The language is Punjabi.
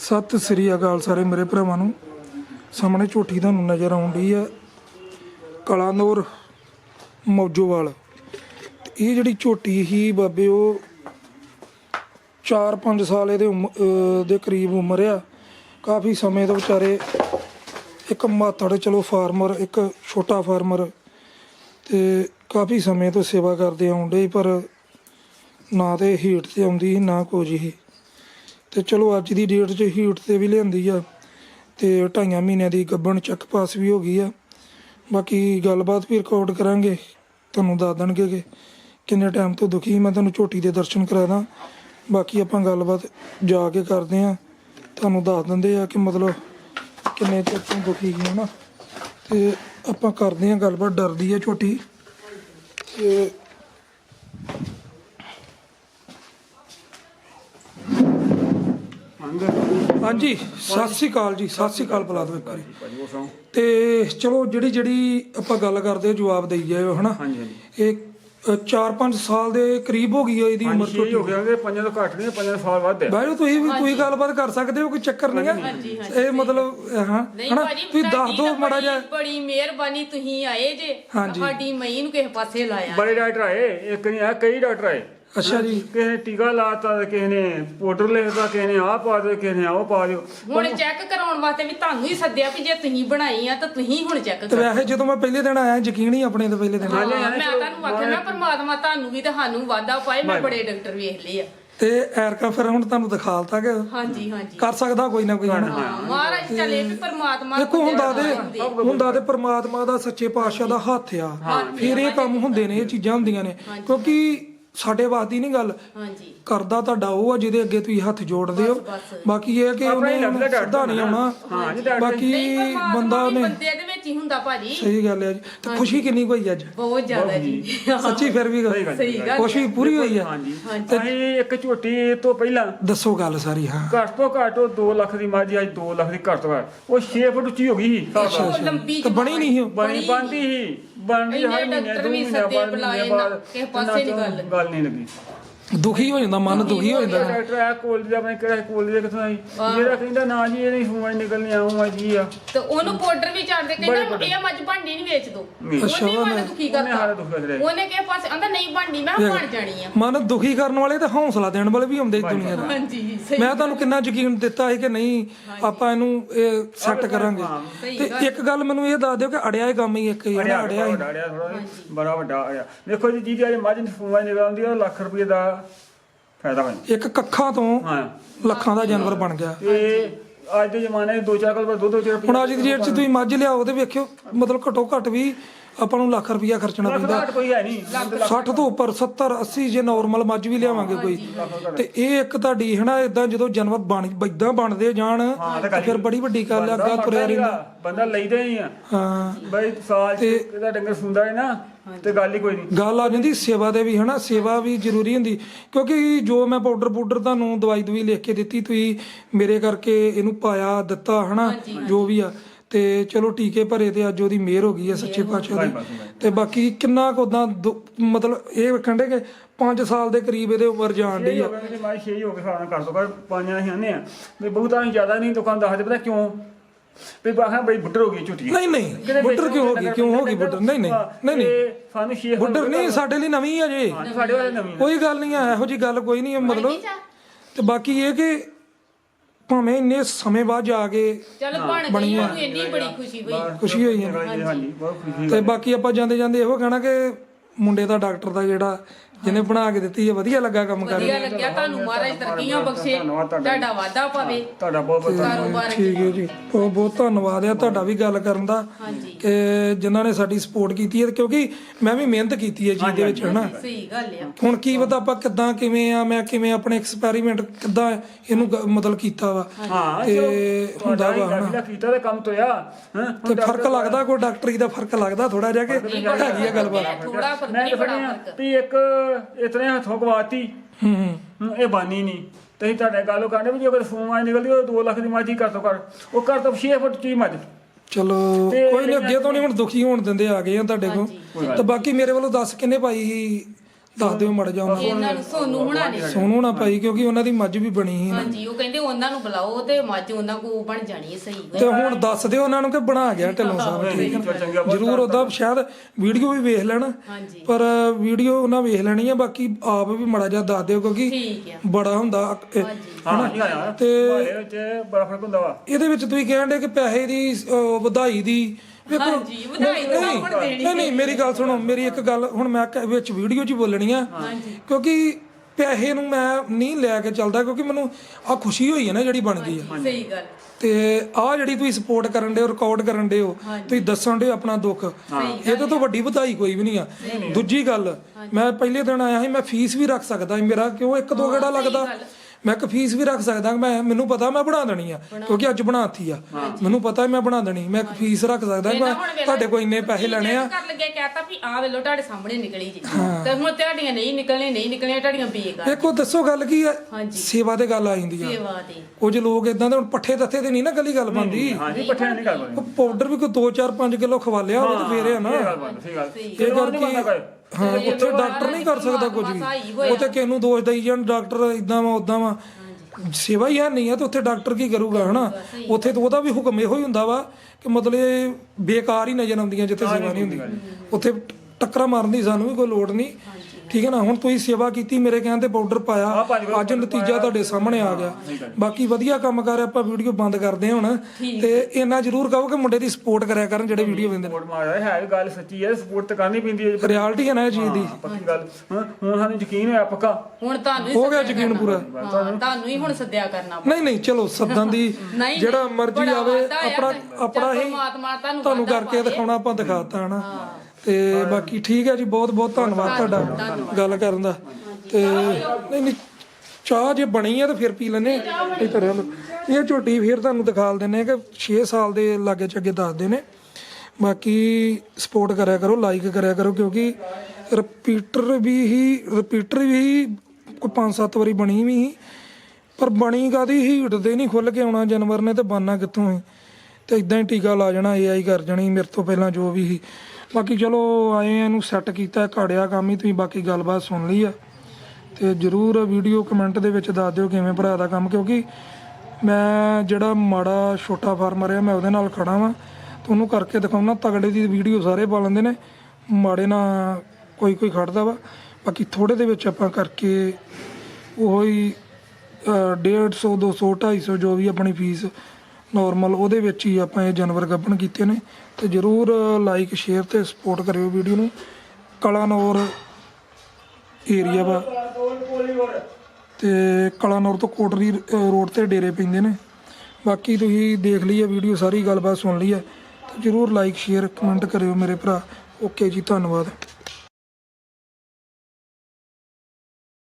ਸਤਿ ਸ੍ਰੀ ਅਕਾਲ ਸਾਰੇ ਮੇਰੇ ਭਰਾਵਾਂ ਨੂੰ। ਸਾਹਮਣੇ ਝੋਟੀ ਤੁਹਾਨੂੰ ਨਜ਼ਰ ਆਉਂਦੀ ਹੈ। ਕਲਾਨੌਰ ਮੌਜੋਵਾਲ। ਇਹ ਜਿਹੜੀ ਝੋਟੀ ਹੀ ਬਾਬੇ, ਉਹ 4-5 ਸਾਲ ਇਹਦੇ ਉਮ- ਦੇ ਕਰੀਬ ਉਮਰ ਆ। ਕਾਫੀ ਸਮੇਂ ਤੋਂ ਵਿਚਾਰੇ ਇੱਕ ਮਾਤੜ, ਚਲੋ ਫਾਰਮਰ, ਇੱਕ ਛੋਟਾ ਫਾਰਮਰ। ਤੇ ਕਾਫੀ ਸਮੇਂ ਤੋਂ ਸੇਵਾ ਕਰਦੇ ਆਉਂਦੇ ਪਰ ਨਾ ਤੇ ਹੀਟ ਤੇ ਆਉਂਦੀ ਸੀ, ਨਾ ਕੁਝ ਹੀ ਤੇ ਚਲੋ ਅੱਜ ਦੀ ਡੇਟ 'ਚ ਹੀਟ ਤੇ ਵੀ ਲਿਆਂਦੀ ਆ ਤੇ ਢਾਈਆਂ ਮਹੀਨਿਆਂ ਦੀ ਗੱਬਣ ਚੱਕ ਪਾਸ ਵੀ ਹੋ ਗਈ ਆ। ਬਾਕੀ ਗੱਲਬਾਤ ਵੀ ਰਿਕਾਰਡ ਕਰਾਂਗੇ, ਤੁਹਾਨੂੰ ਦੱਸ ਦੇਣਗੇ ਕਿ ਕਿੰਨੇ ਟਾਈਮ ਤੋਂ ਦੁਖੀ ਮੈਂ ਤੁਹਾਨੂੰ ਝੋਟੀ ਦੇ ਦਰਸ਼ਨ ਕਰਾ ਦਾਂ। ਬਾਕੀ ਆਪਾਂ ਗੱਲਬਾਤ ਜਾ ਕੇ ਕਰਦੇ ਆ। ਤੁਹਾਨੂੰ ਦੱਸ ਦਿੰਦੇ ਆ ਕਿ ਮਤਲਬ ਕਿੰਨੇ ਚਿਰ ਤੋਂ ਦੁਖੀ ਹੈ ਨਾ ਤੇ ਆਪਾਂ ਕਰਦੇ ਆ ਗੱਲਬਾਤ, ਡਰਦੀ ਆ ਝੋਟੀ। ਤੇ ਹਾਂਜੀ ਸਤਿ ਸ੍ਰੀ ਅਕਾਲ ਜੀ ਸਤਿ ਸ੍ਰੀ ਅਕਾਲ ਬੁਲਾ ਦਿਓ ਇੱਕ ਵਾਰੀ ਤੇ ਚਲੋ ਜਿਹੜੀ ਜਿਹੜੀ ਆਪਾਂ ਗੱਲ ਕਰਦੇ ਹਾਂ, ਜਵਾਬ ਦੇਈ ਜਾਇਓ ਹਨਾ? ਹਾਂਜੀ ਹਾਂਜੀ। ਇਹ 4-5 ਸਾਲ ਦੇ ਕਰੀਬ ਹੋ ਗਈ ਹੈ ਇਹਦੀ ਉਮਰ ਛੇ ਹੋ ਗਿਆ ਕਿ ਪੰਜਾਂ ਤੋਂ ਘੱਟ ਨਹੀਂ ਪੰਜਾਂ ਤੋਂ ਸਾਲ ਵੱਧ ਹੈ ਬਾਈ ਤੁਸੀਂ ਵੀ ਕੋਈ ਗੱਲਬਾਤ ਕਰ ਸਕਦੇ ਹੋ ਕੋਈ ਚੱਕਰ ਨਹੀਂ ਹੈ ਇਹ ਮਤਲਬ ਹਾਂ ਨਹੀਂ ਹਨਾ? ਭਾਜੀ ਤੁਸੀਂ ਦੱਸ ਦਿਓ ਮਾੜਾ ਜਿਹਾ। ਬੜੀ ਮਿਹਰਬਾਨੀ ਤੁਸੀਂ ਆਏ ਜੇ। ਹਾਂਜੀ। ਸਾਡੀ ਮਈ ਨੂੰ ਕਿਸੇ ਪਾਸੇ ਲਾਇਆ। ਬੜੇ ਡਾਕਟਰ ਆਏ ਇੱਕ ਨਹੀਂ ਆ ਕਈ ਡਾਕਟਰ ਆਏ। ਅੱਛਾ ਜੀ। ਕਿਸੇ ਨੇ ਟੀਕਾ ਲਾਤਾ ਤੇ ਕਿਸੇ ਨੇ ਪਾਊਡਰ ਲਿਖਤਾ ਕਿਸੇ ਨੇ ਆਹ ਪਾ ਦਿਓ ਕਿਸੇ ਨੇ ਆਹ ਪਾ ਦਿਓ। ਹੁਣ ਚੈੱਕ ਕਰਾਉਣ ਵਾਸਤੇ ਵੀ ਤੁਹਾਨੂੰ ਹੀ ਸੱਦਿਆ ਵੀ ਜੇ ਤੁਸੀਂ ਬਣਾਈ ਆ ਤਾਂ ਤੁਸੀਂ ਹੁਣ ਚੈੱਕ ਤੇ ਕਰੋ। ਵੈਸੇ ਜਦੋਂ ਮੈਂ ਪਹਿਲੇ ਦਿਨ ਆਇਆ ਯਕੀਨ ਹੀ ਆਪਣੇ ਤੇ ਪਹਿਲੇ ਦਿਨ ਹਾਂ, ਮੈਂ ਤੁਹਾਨੂੰ ਆਖਿਆ ਮੈਂ ਪਰਮਾਤਮਾ ਤੁਹਾਨੂੰ ਵੀ ਤੇ ਸਾਨੂੰ ਵਾਧਾ ਪਾਏ ਮੈਂ ਬੜੇ ਡਾਕਟਰ ਵੇਖ ਲਏ ਆ। ਤੇ ਐਰਕਾ ਫਿਰ ਹੁਣ ਤੁਹਾਨੂੰ ਦਿਖਾਲਤਾ ਕਿ ਹਾਂਜੀ ਹਾਂਜੀ। ਕਰ ਸਕਦਾ ਕੋਈ ਨਾ ਕੋਈ ਹਨਾ ਹਾਂ, ਮਹਾਰਾਜ ਚਲੇ ਵੀ ਪਰਮਾਤਮਾ ਦੇਖੋ ਹੁੰਦਾ ਤੇ ਹੁੰਦੇ। ਹੁੰਦਾ ਤੇ ਪ੍ਰਮਾਤਮਾ ਦਾ ਸੱਚੇ ਪਾਤਸ਼ਾਹ ਦਾ ਹੱਥ ਆ। ਫਿਰ ਇਹ ਕੰਮ ਹੁੰਦੇ ਨੇ ਇਹ ਚੀਜ਼ਾਂ ਹੁੰਦੀਆਂ ਨੇ। ਕਿਉਂਕਿ ਸਾਡੇ ਵਾਸਤੇ ਨਹੀਂ ਗੱਲ। ਹਾਂਜੀ। ਕਰਦਾ ਤੁਹਾਡਾ ਉਹ ਆ ਜਿਹਦੇ ਅੱਗੇ ਤੁਸੀਂ ਹੱਥ ਜੋੜਦੇ ਹੋ। ਬਸ। ਬਾਕੀ ਇਹ ਕਿ ਆਪਣਾ ਹੀ ਉਹਨੇ ਲੱਭਦਾ ਡਾਕਟਰ ਸਿੱਧਾ ਨਹੀਂ ਆਉਣਾ। ਹਾਂ ਜੀ ਡਾਕਟਰ ਬਾਕੀ ਨਹੀਂ ਬੰਦਾ ਵੀ ਉਹਨੇ ਬੰਦੇ ਹੀ ਹੁੰਦਾ ਭਾਜੀ। ਸਹੀ ਗੱਲ ਹੈ ਜੀ। ਤੇ ਖੁਸ਼ੀ ਕਿੰਨੀ ਕੁ ਹੋਈ ਅੱਜ? ਬਹੁਤ ਜ਼ਿਆਦਾ ਜੀ। ਸੱਚੀ ਫਿਰ ਵੀ ਸਹੀ ਗੱਲ ਸਹੀ ਗੱਲ ਖੁਸ਼ੀ ਪੂਰੀ ਹੋਈ ਆ ਹਾਂਜੀ। ਅਸੀਂ ਇੱਕ ਝੋਟੀ ਤੋਂ ਪਹਿਲਾਂ ਦੱਸੋ ਗੱਲ ਸਾਰੀ ਹਾਂ। ਘੱਟ ਤੋਂ ਘੱਟ ਉਹ 2 ਲੱਖ ਦੀ ਮਾਜੀ ਅੱਜ 2 ਲੱਖ ਦੀ ਘੱਟ ਤੋਂ ਘੱਟ। ਉਹ 6 ਫੁੱਟ ਉੱਚੀ ਹੋ ਗਈ ਸੀ। ਲੰਬੀ ਤੇ ਬਣੀ ਨਹੀਂ ਬਣੀ ਬੰਦੀ ਸੀ। ਬਣਦੀ ਹਰ ਮਹੀਨੇ ਡਾਕਟਰ ਦੋ ਵੀ ਮਹੀਨੇ ਸੱਦੇ ਬਾਅਦ ਕਿਸੇ ਪਾਸੇ ਨੀ ਗੱਲ। ਗੱਲ ਨਹੀਂ ਲੱਗੀ। ਦੁਖੀ ਹੋ ਜਾਂਦਾ ਮਨ ਦੁਖੀ ਹੋ ਜਾਂਦਾ। ਡਾਕਟਰ ਆ ਕੋਲ ਦੇ ਆਪਣੇ ਕਿਹੜਾ ਕੋਲ ਦੇ ਕਿਥੋਂ ਆਈ ਜਿਹੜਾ ਕਹਿੰਦਾ ਨਾ ਜੀ ਇਹ ਨਹੀਂ ਸੂਆ ਨਿਕਲਣੀ ਆਉਂ ਆ ਜੀ ਆ। ਤੇ ਉਹਨੂੰ ਪਾਊਡਰ ਵੀ ਚੜਦੇ ਕਹਿੰਦਾ ਇਹ ਮੱਝ ਭਾਂਡੀ ਨਹੀਂ ਵੇਚ ਦੋ ਅੱਛਾ, ਉਹਨੇ ਮਨ ਦੁਖੀ ਕਰਤਾ। ਕਿਹਾ ਪਾਸੇ ਆਂਦਾ ਨਹੀਂ ਭਾਂਡੀ ਮੈਂ ਬਣ ਜਾਣੀ ਆ। ਮਨ ਦੁਖੀ ਕਰਨ ਵਾਲੇ ਤੇ ਹੌਸਲਾ ਦੇਣ ਵਾਲੇ ਵੀ ਹੁੰਦੇ ਦੁਨੀਆ ਦੇ। ਹਾਂਜੀ ਸਹੀ ਮੈਂ ਤੁਹਾਨੂੰ ਕਿੰਨਾ ਯਕੀਨ ਦਿੱਤਾ ਸੀ ਕਿ ਨਹੀਂ ਆਪਾਂ ਇਹਨੂੰ ਇਹ ਸੈੱਟ ਕਰਾਂਗੇ। ਤੇ ਇੱਕ ਗੱਲ ਮੈਨੂੰ ਇਹ ਦੱਸ ਦਿਓ ਕਿ ਅੜਿਆ ਇਹ ਕੰਮ ਹੀ ਇੱਕ ਹੀ ਅੜਿਆ ਹੀ। ਅੜਿਆ ਥੋੜਾ ਬੜਾ ਵੱਡਾ ਦੇਖੋ ਜੀ ਅੱਜ ਮੱਝ ਨੂੰ ਸੂਆ ਨਿਕਲ ਆਉਂਦੀ ਆ ਲੱਖ ਰੁਪਏ ਦਾ ਫਾਇਦਾ ਹੋ ਜਾਂਦਾ ਇੱਕ ਕੱਖਾਂ ਤੋਂ ਹਾਂ। ਲੱਖਾਂ ਦਾ ਜਾਨਵਰ ਬਣ ਗਿਆ। ਤੇ ਅੱਜ ਦੇ ਜ਼ਮਾਨੇ 'ਚ ਦੋ ਚਾਰ ਕਿਲੋ ਦੁੱਧ ਦੋ ਚਾਰ ਹੁਣ ਅੱਜ ਦੀ ਡੇਟ 'ਚ ਤੁਸੀਂ ਮੱਝ ਲਿਆਓ ਤੇ ਵੇਖਿਓ ਮਤਲਬ ਘੱਟੋ ਘੱਟ ਵੀ ਆਪਾਂ ਨੂੰ ਲੱਖ ਰੁਪਈਆ ਖਰਚਣਾ ਪੈਂਦਾ। ਘੱਟ ਕੋਈ ਹੈ ਨਹੀਂ। 60 ਤੋਂ ਉੱਪਰ 70 80 ਜੇ ਨਾਰਮਲ ਮੱਝ ਵੀ ਲਿਆਵਾਂਗੇ ਕੋਈ। ਤੇ ਇਹ ਇੱਕ ਤੁਹਾਡੀ ਹਨਾ ਇਦਾਂ ਜਦੋਂ ਜਾਨਵਰ ਬਣ ਇਦਾਂ ਬਣਦੇ ਜਾਣ ਤੇ ਫਿਰ ਬੜੀ ਵੱਡੀ ਗੱਲ ਆ ਅੱਗਾ ਤੁਰਿਆ ਰਹਿੰਦਾ। ਬੰਦਾ ਲੈਦਾ ਹੀ ਆ। ਹਾਂ। ਬਈ ਸਾਲ ਚ ਇਹਦਾ ਡੰਗਰ ਸੁੰਦਾ ਹੈ ਨਾ ਤੇ ਗੱਲ ਹੀ ਕੋਈ ਨਹੀਂ। ਗੱਲ ਆ ਜਾਂਦੀ ਸੇਵਾ ਦੇ ਵੀ ਹਨਾ? ਸੇਵਾ ਵੀ ਜ਼ਰੂਰੀ ਹੁੰਦੀ। ਕਿਉਂਕਿ ਜੋ ਮੈਂ ਪਾਊਡਰ ਪਾਊਡਰ ਤੁਹਾਨੂੰ ਦਵਾਈ ਦਵਾਈ ਲਿਖ ਕੇ ਦਿੱਤੀ ਤੁਸੀਂ ਮੇਰੇ ਕਰਕੇ ਇਹਨੂੰ ਪਾਇਆ ਦਿੱਤਾ ਹਨਾ? ਜੋ ਵੀ ਆ। ਤੇ ਚਲੋ ਟੀਕੇ ਭਰੇ ਤੇ ਅੱਜ ਉਹਦੀ ਮਿਹਰ ਹੋ ਗਈ ਹੈ ਸੱਚੇ ਪਾਤਸ਼ਾਹ ਦੀ। ਤੇ ਬਾਕੀ ਕਿੰਨਾ ਕੁ ਉਦਾਂ ਮਤਲਬ ਇਹ ਵੇਖਣ ਦੇ ਕਿ 5 ਸਾਲ ਦੇ ਕਰੀਬ ਇਹਦੇ ਉਮਰ ਜਾਣ ਡਈ ਆ। ਹੋ ਗਿਆ ਕਿ ਮਾਈ 6 ਹੋ ਕੇ ਸਾਰਾ ਕਰ ਦੋ ਕਰ ਪਾਈਆਂ ਅਸੀਂ ਆਨੇ ਆ ਵੀ ਬਹੁਤਾਂ ਹੀ ਜ਼ਿਆਦਾ ਨਹੀਂ ਦੁਕਾਨ ਦੱਸਦੇ ਪਤਾ ਕਿਉਂ? ਵੀ ਬਾਹਾਂ ਬਈ ਬੁੱਢਰ ਹੋ ਗਈ ਝੁੱਟੀ ਨਹੀਂ ਨਹੀਂ ਬੁੱਢਰ ਕਿਉਂ ਹੋ ਗਈ? ਕਿਉਂ ਹੋ ਗਈ ਬੁੱਢਰ? ਨਹੀਂ ਨਹੀਂ ਨਹੀਂ ਨਹੀਂ। ਸਾਨੂੰ 6 ਬੁੱਢਰ ਨਹੀਂ ਸਾਡੇ ਲਈ ਨਵੀਂ ਆ ਜੇ। ਸਾਡੇ ਵਾਲੇ ਨਵੀਂ ਕੋਈ ਗੱਲ ਨਹੀਂ ਆ ਇਹੋ ਜੀ ਗੱਲ ਕੋਈ ਨਹੀਂ ਮਤਲਬ। ਤੇ ਬਾਕੀ ਇਹ ਕਿ ਭਾਵੇਂ ਇੰਨੇ ਸਮੇਂ ਬਾਅਦ ਜਾ ਕੇ ਚੱਲ ਬਣ ਗਈ ਉਹਨੂੰ ਇੰਨੀ ਬੜੀ ਖੁਸ਼ੀ ਹੋਈ ਖੁਸ਼ੀ ਹੋਈ ਹੈ ਹਾਂਜੀ ਬਹੁਤ ਖੁਸ਼ੀ ਤੇ ਬਾਕੀ ਆਪਾਂ ਜਾਂਦੇ ਜਾਂਦੇ ਇਹੋ ਕਹਿਣਾ ਕਿ ਮੁੰਡੇ ਦਾ ਡਾਕਟਰ ਦਾ ਜਿਹੜਾ ਜਿਹਨੇ ਬਣਾ ਕੇ ਦਿੱਤੀ ਹੈ ਵਧੀਆ ਲੱਗਾ ਕੰਮ ਕਰ ਵਧੀਆ ਲੱਗਿਆ ਤੁਹਾਨੂੰ ਮਹਾਰਾਜ ਤਰੱਕੀਆਂ ਬਖਸ਼ੇ ਧੰਨਵਾਦ ਤੁਹਾਡਾ। ਵਾਧਾ ਪਾਵੇ ਤੁਹਾਡਾ ਬਹੁਤ ਬਹੁਤ ਕਾਰੋਬਾਰ ਠੀਕ ਹੈ ਜੀ। ਬਹੁਤ ਬਹੁਤ ਧੰਨਵਾਦ ਹੈ ਤੁਹਾਡਾ ਵੀ ਗੱਲ ਕਰਨ ਦਾ ਕਿ ਜਿਨ੍ਹਾਂ ਨੇ ਸਾਡੀ ਸਪੋਰਟ ਕੀਤੀ ਹੈ ਕਿਉਂਕਿ ਮੈਂ ਵੀ ਮਿਹਨਤ ਕੀਤੀ ਹੈ ਚੀਜ਼ ਦੇ ਵਿੱਚ ਹਨਾ? ਸਹੀ ਗੱਲ ਆ। ਹੁਣ ਕੀ ਪਤਾ ਆਪਾਂ ਕਿੱਦਾਂ ਕਿਵੇਂ ਆ ਮੈਂ ਕਿਵੇਂ ਆਪਣੇ ਐਕਸਪੈਰੀਮੈਂਟ ਕਿੱਦਾਂ ਇਹਨੂੰ ਮਤਲਬ ਕੀਤਾ ਵਾ। ਹਾਂ ਤੇ ਹੁੰਦਾ ਵਾ ਹਨਾ? ਜਿਹੜਾ ਕੀਤਾ ਤੇ ਕੰਮ ਤੋਇਆ ਹਾਂ? ਤੇ ਫ਼ਰਕ ਲੱਗਦਾ ਕੋਈ ਡਾਕਟਰੀ ਦਾ ਫ਼ਰਕ ਲੱਗਦਾ ਥੋੜਾ ਜਿਹਾ ਕਿ ਹੈਗੀ ਆ ਗੱਲਬਾਤ? ਥੋੜਾ ਫ਼ਰਕ ਨਹੀਂ ਬੜਾ ਫ਼ਰਕ ਵੀ ਇੱਕ ਇਤਨੇ ਹੱਥੋਂ ਗਵਾਤੀ। ਹੂੰ। ਇਹ ਬਾਨੀ ਨਹੀਂ ਤੇ ਅਸੀਂ ਤੁਹਾਡੇ ਗੱਲ ਕਹਿੰਦੇ ਵੀ ਜੇ ਕੋਈ ਫੋਨ ਆ ਨਿਕਲਦੀ ਉਹ 2 ਲੱਖ ਦੀ ਮਾਜੀ ਕਰ ਤੋਂ ਕਰ ਉਹ ਕਰ ਤੋਂ 6 ਫੁੱਟ ਚੀ ਮੱਝ। ਚਲੋ ਕੋਈ ਨਹੀਂ ਅੱਗੇ ਤੋਂ ਨਹੀਂ ਹੁਣ ਦੁਖੀ ਹੋਣ ਦਿੰਦੇ ਆ ਗਏ ਆ ਤੁਹਾਡੇ ਕੋਲ। ਤੇ ਬਾਕੀ ਮੇਰੇ ਵੱਲੋਂ ਦੱਸ ਕਿੰਨੇ ਪਾਈ ਸੀ ਦੱਸ ਦਿਓ ਮੜ ਜਾ ਉਹਨਾਂ ਇਹਨਾਂ ਨੂੰ ਸੋਨੂੰ ਹੁਣਾ ਨੇ ਸੋਨੂੰ ਨਾ ਪਾਈ ਕਿਉਂਕਿ ਉਹਨਾਂ ਦੀ ਮੱਝ ਵੀ ਬਣੀ ਸੀ ਨਾ। ਹਾਂਜੀ ਉਹ ਕਹਿੰਦੇ ਉਹਨਾਂ ਨੂੰ ਬੁਲਾਓ ਤੇ ਮੱਝ ਉਹਨਾਂ ਕੋ ਬਣ ਜਾਣੀ ਹੈ ਸਹੀ। ਤੇ ਹੁਣ ਦੱਸ ਦਿਓ ਉਹਨਾਂ ਨੂੰ ਕਿ ਬਣਾ ਗਿਆ ਢਿੱਲੋਂ ਸਾਹਿਬ। ਠੀਕ ਹੈ। ਨਾ? ਜ਼ਰੂਰ ਉਹਦਾ ਸ਼ਾਇਦ ਵੀਡੀਓ ਵੀ ਵੇਖ ਲੈਣ। ਹਾਂਜੀ। ਪਰ ਵੀਡੀਓ ਉਹਨਾਂ ਵੇਖ ਲੈਣੀ ਆ ਬਾਕੀ ਆਪ ਵੀ ਮੜਾ ਜਾ ਦੱਸ ਦਿਓ ਕਿਉਂਕਿ ਠੀਕ ਆ। ਬੜਾ ਹੁੰਦਾ ਇਹ- ਹਾਂਜੀ। ਹਾਂ ਨਹੀਂ ਆਇਆ। ਤੇ- ਵਿੱਚ ਬੜਾ ਫ਼ਰਕ ਹੁੰਦਾ ਵਾ। ਇਹਦੇ ਵਿੱਚ ਤੁਸੀਂ ਕਹਿੰਦੇ ਕਿ ਪੈਸੇ ਦੀ ਅਹ, ਵਧਾਈ ਦੀ ਹਾਂਜੀ, ਵਧਾਈ ਤਾਂ ਨਹੀਂ, ਹੁਣ ਦੇਣੀ ਨਹੀਂ ਨਹੀਂ ਮੇਰੀ ਗੱਲ ਸੁਣੋ ਮੇਰੀ ਇੱਕ ਗੱਲ ਹੁਣ ਮੈਂ ਕ- ਵਿੱਚ ਵੀਡੀਓ 'ਚ ਹੀ ਬੋਲਣੀ ਆ। ਕਿਉਂਕਿ ਪੈਸੇ ਨੂੰ ਮੈਂ ਨਹੀਂ ਲੈ ਕੇ ਚੱਲਦਾ ਕਿਉਂਕਿ ਮੈਨੂੰ ਆ ਖੁਸ਼ੀ ਹੋਈ ਹੈ ਨਾ ਜਿਹੜੀ ਬਣ ਗਈ ਆ। ਸਹੀ ਗੱਲ ਤੇ ਆ ਜਿਹੜੀ ਤੁਸੀਂ ਸਪੋਰਟ ਕਰਨ ਦੇ ਹੋ ਰਿਕਾਰਡ ਕਰਨ ਦੇ ਹੋ ਤੁਸੀਂ ਦੱਸਣ ਦੇ ਆਪਣਾ ਦੁੱਖ। ਇਹ ਤੋਂ ਤਾਂ ਵੱਡੀ ਵਧਾਈ ਕੋਈ ਵੀ ਨਹੀਂ ਆ। ਦੂਜੀ ਗੱਲ ਮੈਂ ਪਹਿਲੇ ਦਿਨ ਆਇਆ ਸੀ ਮੈਂ ਫੀਸ ਵੀ ਰੱਖ ਸਕਦਾ ਸੀ ਮੇਰਾ ਕਿਉਂ? ਇੱਕ ਦੋ ਗੇੜਾ ਲੱਗਦਾ। ਮੈਂ ਇੱਕ ਫੀਸ ਵੀ ਰੱਖ ਸਕਦਾ ਮੈਂ ਮੈਨੂੰ ਪਤਾ ਮੈਂ ਬਣਾ ਦੇਣੀ ਆ ਕਿਉਂਕਿ ਅੱਜ ਬਣਾਤੀ ਆ। ਮੈਨੂੰ ਪਤਾ ਮੈਂ ਬਣਾ ਦੇਣੀ ਮੈਂ ਇੱਕ ਫੀਸ ਰੱਖ ਸਕਦਾ ਮੈਂ ਤੁਹਾਡੇ ਕੋਲ ਇੰਨੇ ਪੈਸੇ ਲੈਣੇ ਆ। ਕਰ ਲੱਗਿਆ ਕਹਤਾ ਵੀ ਆ ਵੇਲੋ ਤੁਹਾਡੇ ਸਾਹਮਣੇ ਨਿਕਲੀ ਜੀ। ਤੇ ਹੁਣ ਤੁਹਾਡੀਆਂ ਨਹੀਂ ਨਿਕਲਣੇ ਨਹੀਂ ਨਿਕਲਣੀਆਂ ਤੁਹਾਡੀਆਂ ਬੇਕਾਰ ਦੇਖੋ ਦੱਸੋ ਗੱਲ ਕੀ ਆ। ਸੇਵਾ ਤੇ ਗੱਲ ਆ ਜਾਂਦੀ ਆ। ਸੇਵਾ ਦੇ ਕੁਝ ਲੋਕ ਇਦਾਂ ਦੇ ਹੁਣ ਪੱਠੇ ਦੱਥੇ ਤੇ ਨਹੀਂ ਨਾ ਗੱਲੀ ਗੱਲ ਬੰਦੀ ਹਾਂਜੀ ਪੱਠਿਆਂ ਨਹੀਂ ਪਾਉਂਦੇ ਉਹ ਪਾਊਡਰ ਵੀ ਕੋਈ 2 4 5 ਕਿਲੋ ਖਵਾ ਲਿਆ ਉਹ ਤੇ ਫੇਰ ਆ ਨਾ। ਇਹ ਗੱਲ ਬੰਦ ਹਾਂ ਉੱਥੇ ਡਾਕਟਰ ਨਹੀਂ ਕਰ ਸਕਦਾ ਕੁਝ ਵੀ। ਉੱਥੇ ਕਿਸੇ ਨੂੰ ਦੋਸ਼ ਦੇਈ ਜਾਣ ਡਾਕਟਰ ਇਦਾਂ ਵਾ ਉਦਾਂ ਵਾ। ਸੇਵਾ ਹੀ ਹੈ ਨਹੀਂ ਆ ਤੇ ਉੱਥੇ ਡਾਕਟਰ ਕੀ ਕਰੂਗਾ ਹਨਾ? ਉੱਥੇ ਤਾਂ ਉਹਦਾ ਵੀ ਹੁਕਮ ਇਹੋ ਹੀ ਹੁੰਦਾ ਵਾ ਕਿ ਮਤਲਬ ਇਹ ਬੇਕਾਰ ਹੀ ਨਜ਼ਰ ਆਉਂਦੀਆਂ ਜਿੱਥੇ ਸੇਵਾ ਨਹੀਂ ਹੁੰਦੀ। ਉੱਥੇ ਟੱਕਰਾਂ ਮਾਰਨ ਦੀ ਸਾਨੂੰ ਵੀ ਕੋਈ ਲੋੜ ਨਹੀਂ। ਠੀਕ ਹੈ ਨਾ? ਹੁਣ ਤੁਸੀਂ ਸੇਵਾ ਕੀਤੀ ਮੇਰੇ ਕਹਿਣ ਤੇ ਪਾਊਡਰ ਪਾਇਆ। ਅੱਜ ਨਤੀਜਾ ਤੁਹਾਡੇ ਸਾਹਮਣੇ ਆ ਗਿਆ। ਬਾਕੀ ਵਧੀਆ ਕੰਮ ਕਰ ਆਪਾਂ ਵੀਡੀਓ ਬੰਦ ਕਰਦੇ ਹਾਂ ਹੁਣ। ਤੇ ਇੰਨਾ ਜ਼ਰੂਰ ਕਹੋ ਕਿ ਮੁੰਡੇ ਦੀ ਸਪੋਰਟ ਕਰਿਆ ਕਰਨ ਜਿਹੜੇ ਵੀਡੀਓ ਵੇਂਦੇ ਸਪੋਰਟ ਮਾਰਦਾ ਹੈ ਵੀ ਗੱਲ ਸੱਚੀ ਹੈ ਸਪੋਰਟ ਤਾਂ ਕਰਨੀ ਪੈਂਦੀ ਹੈ। ਰਿਐਲਿਟੀ ਹੈ ਨਾ ਇਹ ਚੀਜ਼ ਦੀ। ਪੱਕੀ ਗੱਲ। ਹੁਣ ਹੁਣ ਸਾਨੂੰ ਯਕੀਨ ਹੋਇਆ ਪੱਕਾ। ਹੁਣ ਤੁਹਾਨੂੰ ਹੀ ਗਿਆ ਯਕੀਨ ਪੂਰਾ। ਤੁਹਾਨੂੰ ਹੀ। ਹੁਣ ਸੱਦਿਆ ਕਰਨਾ ਨਹੀਂ ਨਹੀਂ ਚਲੋ ਸੱਦਣ ਦੀ ਜਿਹੜਾ ਮਰਜ਼ੀ ਆਵੇ ਆਪਣਾ ਆਪਣਾ ਹੀ ਤੁਹਾਨੂੰ ਕਰਕੇ ਦਿਖਾਉਣਾ ਆਪਾਂ ਦਿਖਾਤਾ ਹਨਾ? ਤੇ ਬਾਕੀ ਠੀਕ ਹੈ ਜੀ, ਬਹੁਤ ਬਹੁਤ ਧੰਨਵਾਦ ਤੁਹਾਡਾ ਗੱਲ ਕਰਨ ਦਾ। ਤੇ ਨਹੀਂ ਨਹੀਂ, ਚਾਹ ਜੇ ਬਣੀ ਆ ਤਾਂ ਫਿਰ ਪੀ ਲੈਨੇ ਇਹ ਧਰਿਆ ਲਓ ਇਹ ਝੋਟੀ ਫਿਰ ਤੁਹਾਨੂੰ ਦਿਖਾਲ ਦਿੰਨੇ ਕਿ 6 ਸਾਲ ਦੇ ਲਾਗੇ ਚੱਗੇ ਦੱਸਦੇ ਨੇ। ਬਾਕੀ ਸਪੋਰਟ ਕਰਿਆ ਕਰੋ ਲਾਈਕ ਕਰਿਆ ਕਰੋ, ਕਿਉਂਕਿ ਰਿਪੀਟਰ ਵੀ ਹੀ ਰਿਪੀਟਰ ਵੀ ਕੋਈ 5-7 ਵਾਰੀ ਬਣੀ ਵੀ ਸੀ। ਪਰ ਬਣੀ ਕਾਦੀ ਹੀ ਉੱਠਦੇ ਨਹੀਂ ਖੁੱਲ ਕੇ ਆਉਣਾ ਜਾਨਵਰ ਨੇ ਤੇ ਬਾਨਾ ਕਿੱਥੋਂ ਹੈ ਤੇ ਇਦਾਂ ਹੀ ਟੀਕਾ ਲਾ ਜਾਣਾ ਏਆਈ ਕਰ ਜਾਣੀ, ਮੇਰੇ ਤੋਂ ਪਹਿਲਾਂ ਜੋ ਵੀ ਸੀ। ਬਾਕੀ ਚਲੋ, ਆਏ ਇਹਨੂੰ ਸੈੱਟ ਕੀਤਾ ਘੜਿਆ ਕੰਮ ਹੀ ਤੁਸੀਂ ਬਾਕੀ ਗੱਲਬਾਤ ਸੁਣ ਲਈ ਆ। ਤੇ ਜਰੂਰ ਵੀਡੀਓ ਕਮੈਂਟ ਦੇ ਵਿੱਚ ਦੱਸ ਦਿਓ ਕਿਵੇਂ ਭਰਾ ਦਾ ਕੰਮ, ਕਿਉਂਕਿ ਮੈਂ ਜਿਹੜਾ ਮਾੜਾ ਛੋਟਾ ਫਾਰਮਰ ਆ, ਮੈਂ ਉਹਦੇ ਨਾਲ ਖੜਾ ਵਾਂ। ਤੁਹਾਨੂੰ ਕਰਕੇ ਦਿਖਾਉਣਾ, ਤਗੜੇ ਦੀ ਵੀਡੀਓ ਸਾਰੇ ਪਾ ਲੈਂਦੇ ਨੇ, ਮਾੜੇ ਨਾਲ ਕੋਈ ਕੋਈ ਖੜਦਾ ਵਾ। ਬਾਕੀ ਥੋੜੇ ਦੇ ਵਿੱਚ ਆਪਾਂ ਕਰਕੇ ਉਹ ਹੀ 150 200 250 ਜੋ ਵੀ ਆਪਣੀ ਫੀਸ ਨਾਰਮਲ ਉਹਦੇ ਵਿੱਚ ਹੀ ਆਪਾਂ ਇਹ ਜਾਨਵਰ ਗੱਭਣ ਕੀਤੇ ਨੇ। ਤੇ ਜਰੂਰ ਲਾਈਕ ਸ਼ੇਅਰ ਤੇ ਸਪੋਰਟ ਕਰਿਓ ਵੀਡੀਓ ਨੂੰ। ਕਲਾਨੌਰ ਏਰੀਆ ਵਾ। ਤੇ ਕਲਾਨੌਰ ਤੋਂ ਕੋਟਰੀ ਰੋਡ ਤੇ ਡੇਰੇ ਪੈਂਦੇ ਨੇ। ਬਾਕੀ ਤੁਸੀਂ ਦੇਖ ਲਈ ਹੈ ਵੀਡੀਓ ਸਾਰੀ ਗੱਲਬਾਤ ਸੁਣ ਲਈ ਹੈ ਤੇ ਜਰੂਰ ਲਾਈਕ ਸ਼ੇਅਰ ਕਮੈਂਟ ਕਰਿਓ ਮੇਰੇ ਭਰਾ। ਓਕੇ ਜੀ, ਧੰਨਵਾਦ।